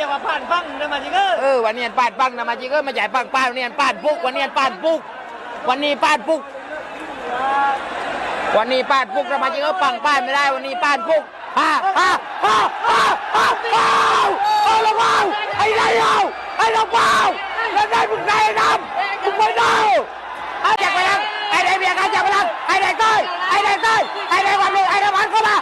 อย่ามาผ่านฟังนะมาจิเกอร์เออวันนี้ปาดปังนะมาจีก็มาจ่ายปังป้าวันนี้ปาดปุกวันนี้ปาดปุก วันนี้ปาดปุก วันนี้ปาดปุกนะมาจีก็ปังป้าไม่ได้ วันนี้ปาดปุกฮ่าฮ่าฮ่าฮ่าฮ่าฮ่าเอาละเปล่าไอ้ไรเอาไอ้ละเปล่าแล้วได้มึงไงนำมึงไปดูไอ้แดงไปลังไอ้แดงเบียร์กันจากไปลังไอ้แดงต้ยไอ้แดงต้ยไอ้แดงวันเลยไอ้แดงวันเข้ามา